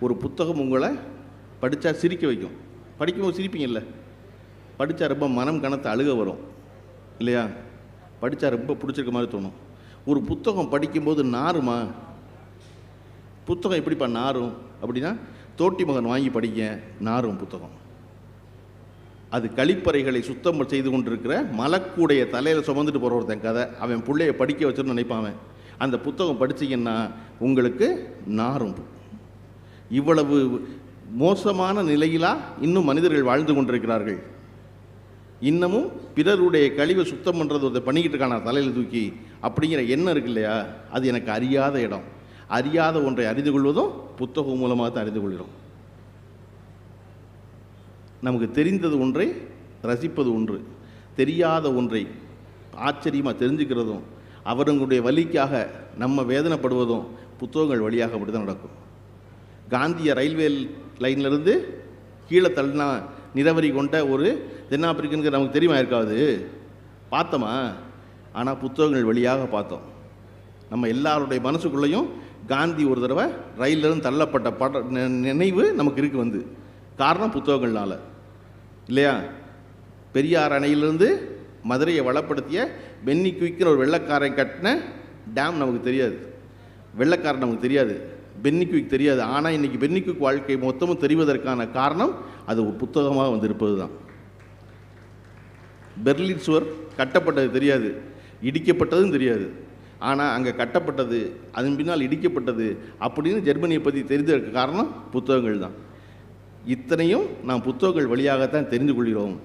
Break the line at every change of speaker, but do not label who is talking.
ஒரு புத்தகம் உங்களை படித்தா சிரிக்க வைக்கும். படிக்கும்போது சிரிப்பீங்கல்ல? படித்தா ரொம்ப மனம் கனத்து அழுக வரும். இல்லையா? படித்தா ரொம்ப பிடிச்சிருக்க மாதிரி தோணும். ஒரு புத்தகம் படிக்கும்போது நாருமா? புத்தகம் எப்படிப்பா நாரும்? அப்படின்னா தோட்டி மகன் வாங்கி படிக்க நாரும் புத்தகம். அது கழிப்பறைகளை சுத்தம் செய்து கொண்டிருக்கிற மலக்கூடைய தலையில் சுமந்துட்டு போகிற ஒருத்தன் கதை. அவன் பிள்ளைய படிக்க வச்சுன்னு நினைப்பான் அந்த புத்தகம் படிச்சீங்கன்னா உங்களுக்கு நாரும் இவ்வளவு மோசமான நிலையிலா இன்னும் மனிதர்கள் வாழ்ந்து கொண்டிருக்கிறார்கள். இன்னமும் பிறருடைய கழிவை சுத்தம் பண்ணுறது ஒருத்தர் பண்ணிக்கிட்டு இருக்கானா தலையில் தூக்கி? அப்படிங்கிற எண்ணம் இருக்கு இல்லையா? அது எனக்கு அறியாத இடம். அறியாத ஒன்றை அறிந்து கொள்வதும் புத்தகம் மூலமாக தான் அறிந்து கொள்கிறோம். நமக்கு தெரிந்தது ஒன்றை ரசிப்பது ஒன்று. தெரியாத ஒன்றை ஆச்சரியமாக தெரிஞ்சுக்கிறதும் அவர்களுடைய வலிக்காக நம்ம வேதனைப்படுவதும் புத்தகங்கள் வழியாக அப்படி தான் நடக்கும். காந்திய ரயில்வே லைன்லேருந்து கீழே தள்ளினா நிறவரி கொண்ட ஒரு தென்னாப்பிரிக்கனுக்கு நமக்கு தெரியுமா இருக்காது? பார்த்தோமா? ஆனால் புத்தகங்கள் வழியாக பார்த்தோம். நம்ம எல்லாருடைய மனசுக்குள்ளேயும் காந்தி ஒரு தடவை ரயிலிருந்து தள்ளப்பட்ட பட நினைவு நமக்கு இருக்கு வந்து. காரணம் புத்தகங்கள்னால. இல்லையா? பெரியார் அணையிலிருந்து மதுரையை வளப்படுத்திய பென்னி குயிக்கிற ஒரு வெள்ளைக்காரன் கட்டின டேம் நமக்கு தெரியாது. வெள்ளைக்காரன் நமக்கு தெரியாது. பென்னிக்குவிக் தெரியாது. ஆனால் இன்றைக்கி பென்னிக்குவிக் வாழ்க்கை மொத்தமும் தெரிவதற்கான காரணம் அது ஒரு புத்தகமாக வந்திருப்பது தான் பெர்லின் சுவர் கட்டப்பட்டது தெரியாது. இடிக்கப்பட்டதும் தெரியாது. ஆனால் அங்கே கட்டப்பட்டது அதன் பின்னால் இடிக்கப்பட்டது அப்படின்னு ஜெர்மனியை பற்றி தெரிந்ததற்கு காரணம் புத்தகங்கள் தான் இத்தனையும் நாம் புத்தகங்கள் வழியாகத்தான் தெரிந்து கொள்கிறோம்.